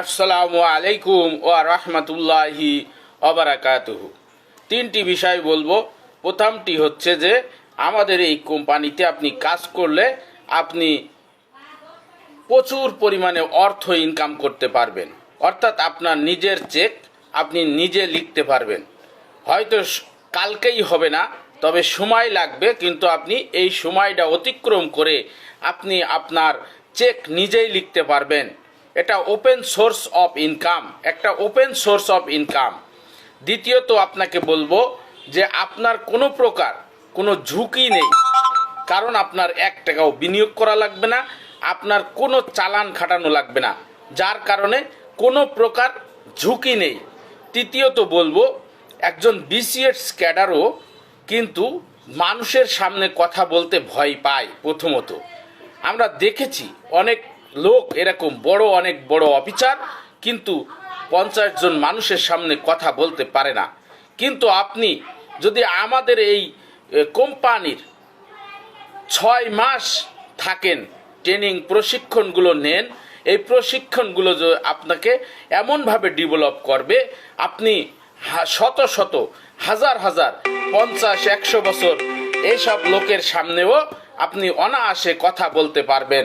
আসসালামু আলাইকুম ও রহমতুল্লাহি অবরাকাতুহু তিনটি বিষয় বলব। প্রথমটি হচ্ছে যে, আমাদের এই কোম্পানিতে আপনি কাজ করলে আপনি প্রচুর পরিমাণে অর্থ ইনকাম করতে পারবেন। অর্থাৎ আপনার নিজের চেক আপনি নিজে লিখতে পারবেন। হয়তো কালকেই হবে না, তবে সময় লাগবে, কিন্তু আপনি এই সময়টা অতিক্রম করে আপনি আপনার চেক নিজেই লিখতে পারবেন। এটা ওপেন সোর্স অফ ইনকাম একটা ওপেন সোর্স অফ ইনকাম দ্বিতীয়ত আপনাকে বলব যে আপনার কোনো প্রকার কোনো ঝুঁকি নেই, কারণ আপনার এক টাকাও বিনিয়োগ করা লাগবে না, আপনার কোনো চালান খাটানো লাগবে না, যার কারণে কোনো প্রকার ঝুঁকি নেই। তৃতীয়ত বলব, একজন বিসিএস ক্যাডারও কিন্তু মানুষের সামনে কথা বলতে ভয় পায় প্রথমত। আমরা দেখেছি অনেক লোক এরকম বড়, অনেক বড় অফিসার, কিন্তু পঞ্চাশ জন মানুষের সামনে কথা বলতে পারে না। কিন্তু আপনি যদি আমাদের এই কোম্পানির ছয় মাস থাকেন ট্রেনিং প্রশিক্ষণগুলো নেন, এই প্রশিক্ষণগুলো আপনাকে এমনভাবে ডেভেলপ করবে, আপনি শত শত, হাজার হাজার, পঞ্চাশ, একশো বছর এইসব লোকের সামনেও আপনি অনায়াসে কথা বলতে পারবেন।